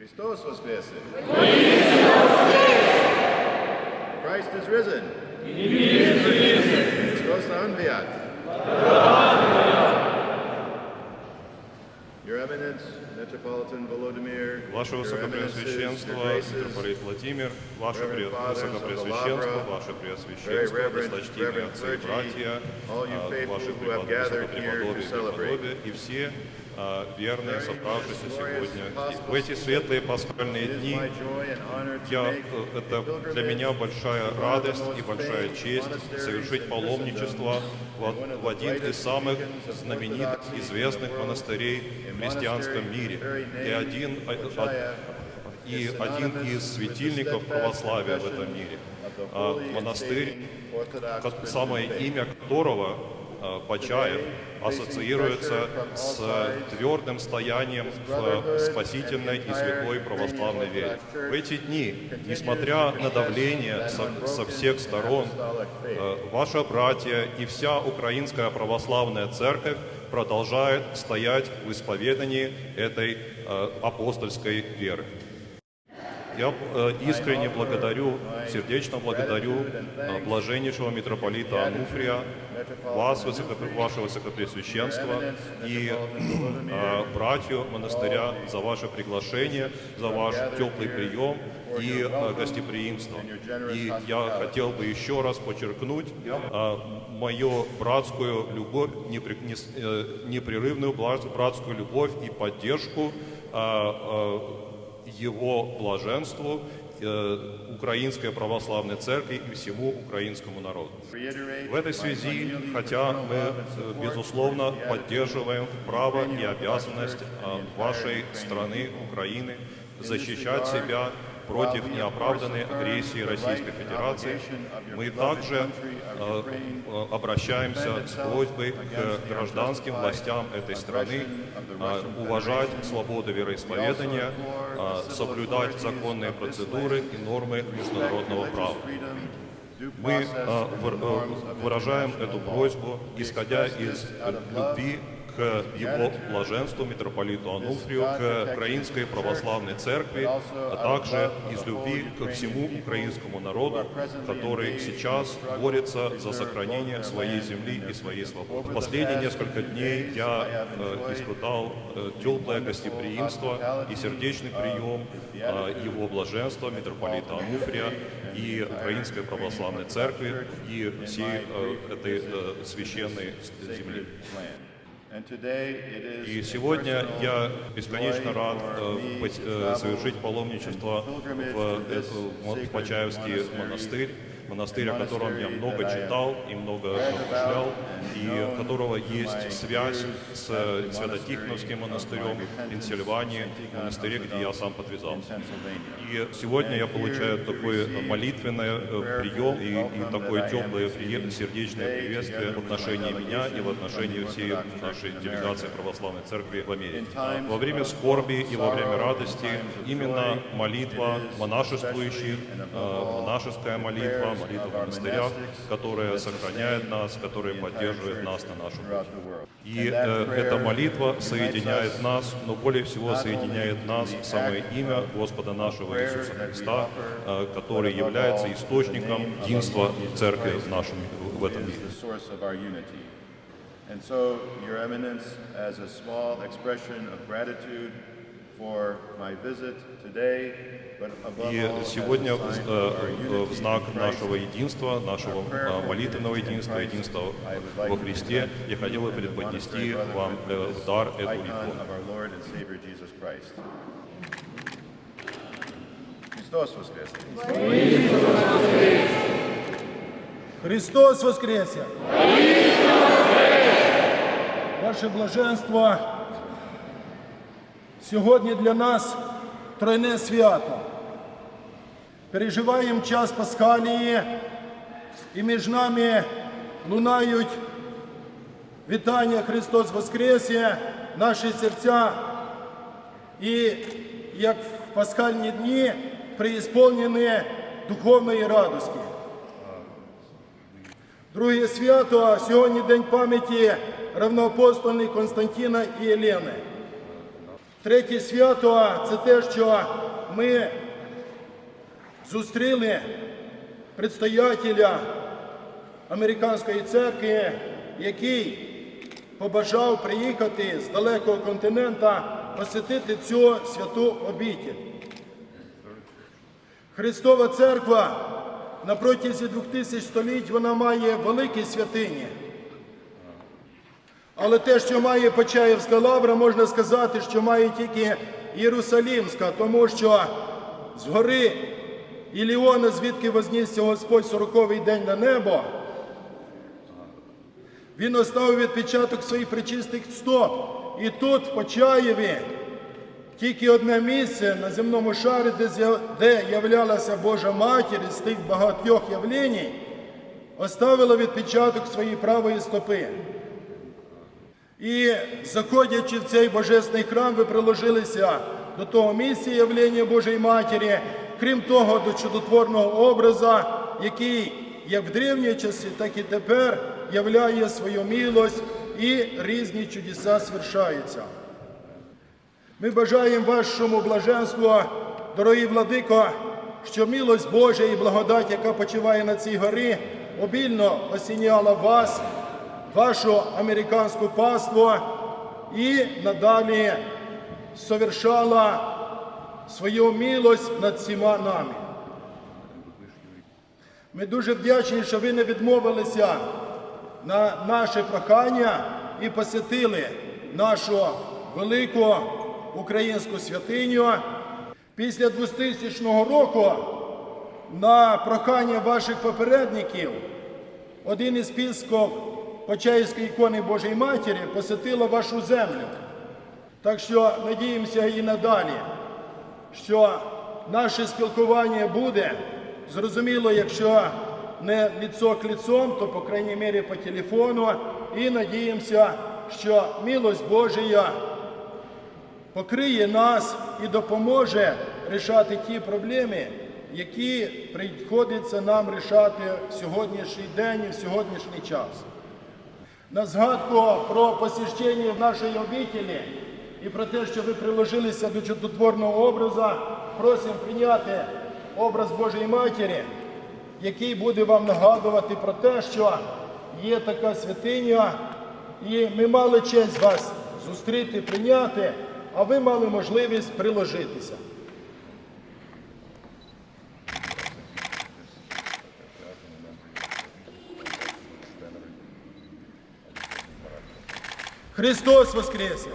Христос воскресе! Christ is risen! Христос анвиат! Your Eminence, Metropolitan Volodymyr, Ваше Your Eminences, Your Высокопреосвященство, митрополит Владимир, Ваше Высокопреосвященство, Ваше Преосвященство, досточтимые отцы и братья, а, to Высокопреподобие, преподобие и все верные, собравшиеся сегодня. В эти светлые пасхальные дни я, э, это для меня большая радость и большая честь совершить паломничество в, один из самых знаменитых, известных монастырей в христианском мире. И один, э, и один из светильников православия в этом мире. А, Монастырь, самое имя которого а, Почаев ассоциируется с твердым стоянием в спасительной и святой православной вере. В эти дни, несмотря на давление со, со всех сторон, э, ваша братья и вся Украинская православная церковь продолжает стоять в исповедании этой э, апостольской веры. Я э, искренне благодарю, сердечно благодарю э, блаженнейшего митрополита Ануфрия, вас, ваше высокопресвященство и э, братью монастыря за ваше приглашение, за ваш теплый прием и гостеприимство. И я хотел бы еще раз подчеркнуть мою братскую любовь, непрерывную бра- братскую любовь и поддержку его блаженству, э, Украинской Православной Церкви и всему украинскому народу. В этой связи, хотя мы, э, безусловно, поддерживаем право и обязанность э, вашей страны, Украины, защищать себя против неоправданной агрессии Российской Федерации, мы также э, э, обращаемся с просьбой к гражданским властям этой страны э, уважать свободу вероисповедания, соблюдать законные процедуры и нормы международного права. Мы выр- выражаем эту просьбу, исходя из любви его блаженству, митрополиту Ануфрию, к Украинской Православной Церкви, а также из любви ко всему украинскому народу, который сейчас борется за сохранение своей земли и своей свободы. В последние несколько дней я э, испытал э, теплое гостеприимство и сердечный прием э, его блаженства, митрополита Ануфрия и Украинской Православной Церкви и всей э, этой священной земли. И сегодня я бесконечно рад э, э, совершить паломничество в, э, в Почаевский монастырь, монастырь, о котором я много читал и много размышлял, и которого есть связь с Свято-Тихоновским монастырем в Пенсильвании, монастыре, где я сам подвязался. И сегодня я получаю такой молитвенный э, прием и, и такое теплое, сердечное приветствие в отношении меня и в отношении всей нашей делегации Православной Церкви в Америке. А Во время скорби и во время радости именно молитва монашествующих, э, монашеская молитва, молитва в монастырях, которая сохраняет нас, которая поддерживает нас на нашем пути. И э, эта молитва соединяет нас, но более всего соединяет нас в самое имя Господа нашего Иисуса Христа, э, который является источником единства Церкви в нашем в этом мире. And so, Your Eminence, as a small expression of gratitude И сегодня в, э, э, в знак нашего единства, нашего э, молитвенного единства, единства во Христе, я хотел бы преподнести вам э, в дар эту icon икону. of our Lord and Savior Jesus Christ. Христос воскресе! Христос воскресе! Ваше блаженство сьогодні для нас тройне свято. Переживаємо час Пасхалії, і між нами лунають вітання Христос Воскресе, наші серця. І як в пасхальні дні преісполнені духовної радості. Друге свято сьогодні день пам'яті равноапостольних Константина і Єлени. Третє свято це те, що ми зустріли предстоятеля американської церкви, який побажав приїхати з далекого континента посетити цю святу обітель. Христова церква на протязі двох тисяч століть вона має великі святині. Але те, що має Почаївська лавра, можна сказати, що має тільки Єрусалімська, тому що з гори Іліона, звідки вознісся Господь сороковий день на небо, він оставив відпечаток своїх причистих стоп. І тут, в Почаєві, тільки одне місце на земному шарі, де, являлася Божа Матір із тих багатьох явлень, оставила відпечаток своєї правої стопи. І заходячи в цей божественний храм, ви приложилися до того місця явлення Божої Матері, крім того, до чудотворного образа, який як в древні часи, так і тепер являє свою милость і різні чудеса свершаються. Ми бажаємо вашому блаженству, дорогі владико, що милость Божа і благодать, яка почиває на цій горі, обільно осіняла вас, вашу американську паству і надалі совершала свою милость над всіма нами. Ми дуже вдячні, що ви не відмовилися на наше прохання і посетили нашу велику українську святиню. Після 2000 року на прохання ваших попередників один із пісков Почаївської ікони Божої Матері посетила вашу землю. Так що надіємося і надалі, що наше спілкування буде. Зрозуміло, якщо не ліцо к ліцом, то по крайній мірі по телефону. І надіємося, що милость Божія покриє нас і допоможе рішати ті проблеми, які приходиться нам рішати в сьогоднішній день і в сьогоднішній час. На згадку про посіщення в нашій обітелі і про те, що ви приложилися до чудотворного образа, просимо прийняти образ Божої Матері, який буде вам нагадувати про те, що є така святиня, і ми мали честь вас зустріти, прийняти, а ви мали можливість приложитися. Христос воскресе!